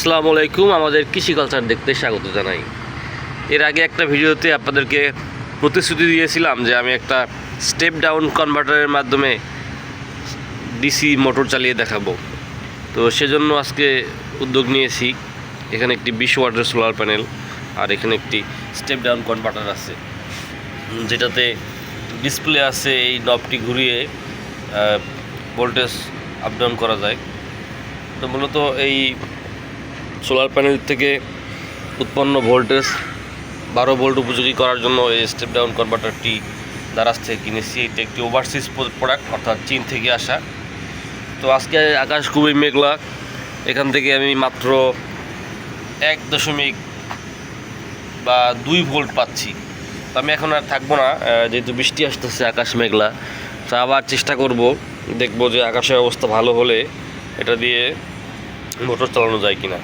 আসসালামু আলাইকুম, আমাদের কৃষি কালচার দেখতে স্বাগত জানাই। এর আগে একটা ভিডিওতে আপনাদেরকে প্রতিশ্রুতি দিয়েছিলাম যে আমি একটা স্টেপ ডাউন কনভার্টারের মাধ্যমে ডিসি মোটর চালিয়ে দেখাবো। তো সেজন্য আজকে উদ্যোগ নিয়েছি। এখানে একটি বিশ ওয়াটের সোলার প্যানেল আর এখানে একটি স্টেপ ডাউন কনভার্টার আছে। যেটাতে ডিসপ্লে আছে, এই নবটি ঘুরিয়ে ভোল্টেজ আপ ডাউন করা যায়। তো মূলত এই সোলার প্যানেল থেকে উৎপন্ন ভোল্টেজ, বারো ভোল্ট উপযোগী করার জন্য এই স্টেপ ডাউন কনভার্টারটি দারাজ থেকে কিনেছি। এটি একটি ওভারসিজ প্রোডাক্ট অর্থাৎ চীন থেকে আসা। তো আজকে আকাশ খুবই মেঘলা। এখান থেকে আমি মাত্র এক দশমিক বা দুই ভোল্ট পাচ্ছি। তো আমি এখন আর থাকব না যেহেতু বৃষ্টি আসতেছে, আকাশ মেঘলা। তো আবার চেষ্টা করব, দেখব যে আকাশের অবস্থা ভালো হলে এটা দিয়ে মোটর চালানো যায় কিনা।